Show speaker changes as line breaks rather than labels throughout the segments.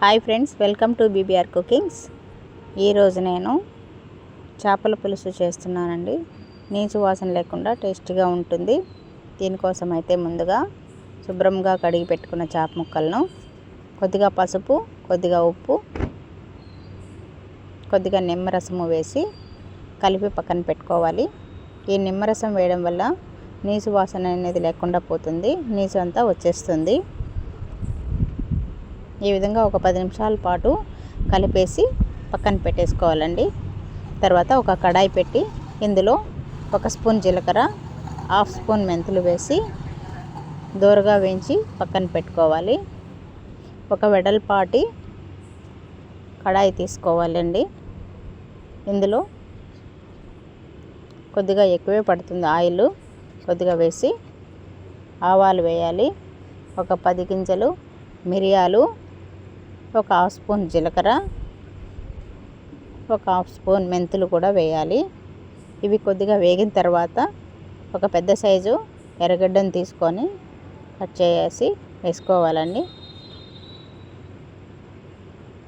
Hi friends welcome to BBR cookings. ఈరోజు నేను చేపల పులుసు చేస్తున్నానండి. నీచు వాసన లేకుండా టేస్టీగా ఉంటుంది. దీనికోసం అయితే ముందుగా శుభ్రంగా కడిగి పెట్టుకున్న చేప ముక్కలను కొద్దిగా పసుపు కొద్దిగా ఉప్పు కొద్దిగా నిమ్మరసము వేసి కలిపి పక్కన పెట్టుకోవాలి. ఈ నిమ్మరసం వేయడం వల్ల నీసు వాసన అనేది లేకుండా పోతుంది. నీసు అంతా వచ్చేస్తుంది. ఈ విధంగా ఒక పది నిమిషాల పాటు కలిపేసి పక్కన పెట్టేసుకోవాలండి. తర్వాత ఒక కడాయి పెట్టి ఇందులో ఒక స్పూన్ జీలకర్ర హాఫ్ స్పూన్ మెంతులు వేసి దూరగా వేయించి పక్కన పెట్టుకోవాలి. ఒక వెడల్పాటి కడాయి తీసుకోవాలండి. ఇందులో కొద్దిగా ఎక్కువే పడుతుంది ఆయిల్. కొద్దిగా వేసి ఆవాలు వేయాలి. ఒక పది గింజలు మిరియాలు ఒక హాఫ్ స్పూన్ జీలకర్ర ఒక హాఫ్ స్పూన్ మెంతులు కూడా వేయాలి. ఇవి కొద్దిగా వేగిన తర్వాత ఒక పెద్ద సైజు ఎర్రగడ్డను తీసుకొని కట్ చేసి వేసుకోవాలండి.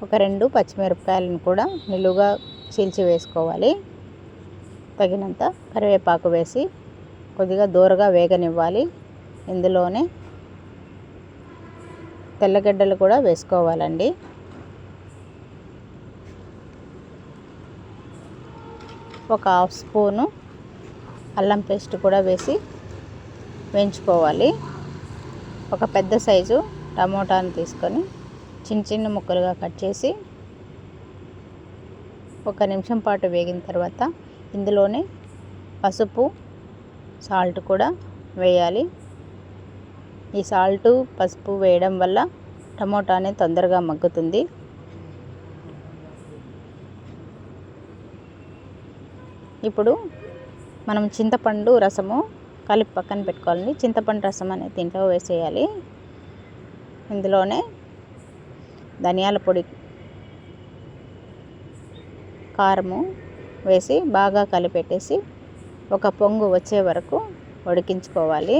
ఒక రెండు పచ్చిమిరపకాయలను కూడా నిలువుగా చీల్చి వేసుకోవాలి. తగినంత కరివేపాకు వేసి కొద్దిగా దూరగా వేగనివ్వాలి. ఇందులోనే తెల్లగడ్డలు కూడా వేసుకోవాలండి. ఒక హాఫ్ స్పూను అల్లం పేస్ట్ కూడా వేసి వేయించుకోవాలి. ఒక పెద్ద సైజు టమోటాను తీసుకొని చిన్న చిన్న ముక్కలుగా కట్ చేసి ఒక నిమిషం పాటు వేగిన తర్వాత ఇందులోనే పసుపు సాల్ట్ కూడా వేయాలి. ఈ సాల్ట్ పసుపు వేయడం వల్ల టమోటా అనేది తొందరగా మగ్గుతుంది. ఇప్పుడు మనం చింతపండు రసము కలిపి పక్కన పెట్టుకోవాలండి. చింతపండు రసం అనేది దీంట్లో వేసేయాలి. ఇందులోనే ధనియాల పొడి కారము వేసి బాగా కలిపెట్టేసి ఒక పొంగు వచ్చే వరకు ఉడికించుకోవాలి.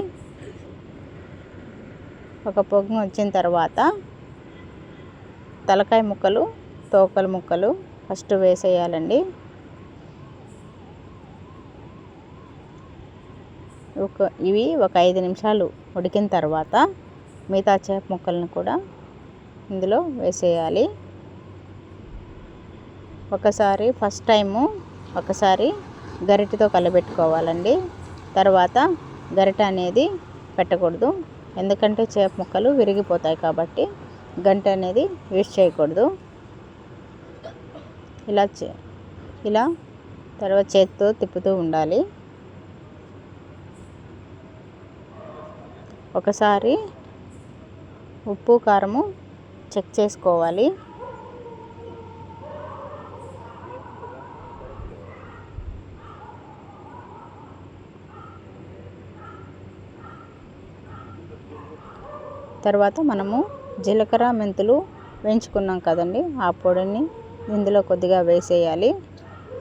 ఒక పొంగు వచ్చిన తర్వాత తలకాయ ముక్కలు తోకల ముక్కలు ఫస్ట్ వేసేయాలండి. ఒక ఇవి ఒక ఐదు నిమిషాలు ఉడికిన తర్వాత మిగతా చేప ముక్కలను కూడా ఇందులో వేసేయాలి. ఒకసారి ఫస్ట్ టైము ఒకసారి గరిటెతో కలబెట్టుకోవాలండి. తర్వాత గరిట అనేది పెట్టకూడదు. ఎందుకంటే చేప ముక్కలు విరిగిపోతాయి కాబట్టి గంట అనేది యూస్ చేయకూడదు. ఇలా చే ఇలా తర్వాత చేతితో తిప్పుతూ ఉండాలి. ఒకసారి ఉప్పు కారము చెక్ చేసుకోవాలి. తర్వాత మనము జీలకర్ర మెంతులు వేయించుకున్నాం కదండి. ఆ పొడిని ఇందులో కొద్దిగా వేసేయాలి.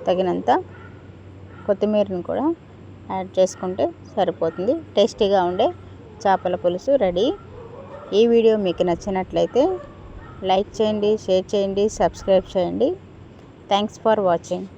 తగినంత కొత్తిమీరని కూడా యాడ్ చేసుకుంటే సరిపోతుంది. టేస్టీగా ఉండే చేపల పులుసు రెడీ. ఈ వీడియో మీకు నచ్చినట్లయితే లైక్ చేయండి షేర్ చేయండి సబ్స్క్రైబ్ చేయండి. Thanks for watching.